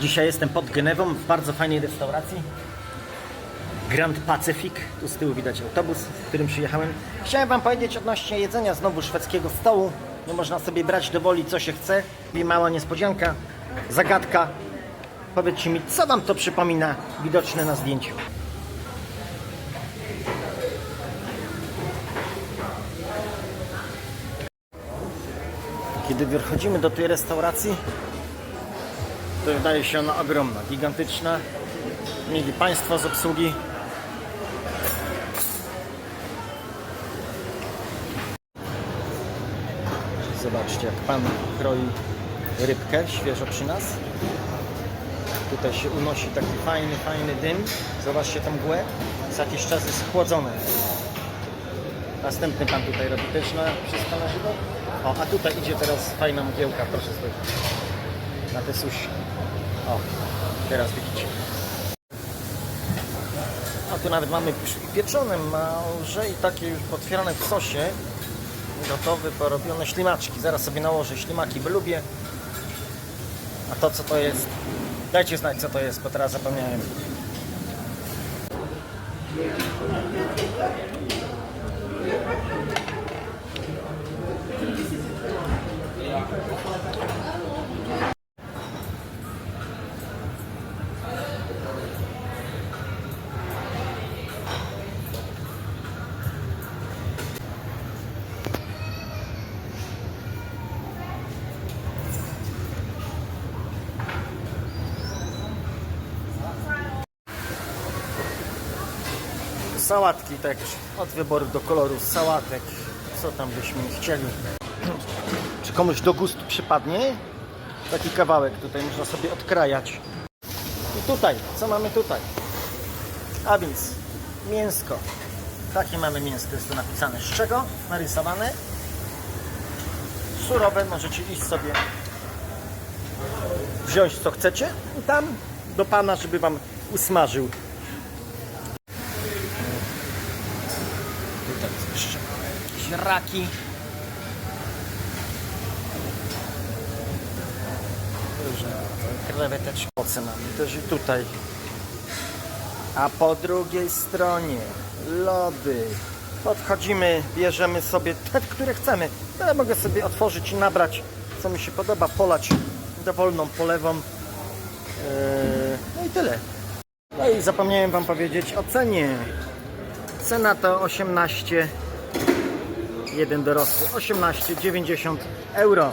Dzisiaj jestem pod Genewą w bardzo fajnej restauracji. Grand Pacific. Tu z tyłu widać autobus, w którym przyjechałem. Chciałem Wam powiedzieć odnośnie jedzenia znowu szwedzkiego stołu. Można sobie brać do woli co się chce. I mała niespodzianka, zagadka. Powiedzcie mi, co Wam to przypomina widoczne na zdjęciu? Kiedy wychodzimy do tej restauracji, to wydaje się ona ogromna, gigantyczna. Mieli Państwo z obsługi. Zobaczcie, jak Pan kroi rybkę świeżo przy nas. Tutaj się unosi taki fajny, fajny dym. Zobaczcie tę mgłę. Za jakiś czas jest chłodzone. Następny Pan tutaj robi też na wszystko na żywo. O, a tutaj idzie teraz fajna mgiełka, proszę spojrzeć. Na te sushi. O, teraz widzicie. A tu nawet mamy pieczone małże i takie już potwierane w sosie. Gotowe, porobione ślimaczki. Zaraz sobie nałożę ślimaki, bo lubię. A to co to jest? Dajcie znać co to jest, bo teraz zapomniałem. Sałatki tak od wyboru do koloru sałatek. Co tam byśmy chcieli? Czy komuś do gustu przypadnie? Taki kawałek tutaj można sobie odkrajać. I tutaj, co mamy tutaj? A więc mięsko. Takie mamy mięsko, jest tu napisane. Z czego? Narysowane. Surowe, możecie iść sobie wziąć co chcecie i tam do Pana, żeby Wam usmażył. Tutaj jeszcze jakieś raki. Różne kreweteczki. Oce mamy też i tutaj. A po drugiej stronie lody. Podchodzimy, bierzemy sobie te, które chcemy. Ja mogę sobie otworzyć i nabrać, co mi się podoba, polać dowolną polewą. Eee, no i tyle. No i zapomniałem Wam powiedzieć o cenie. Cena to 18, jeden dorosły, 18,90 euro.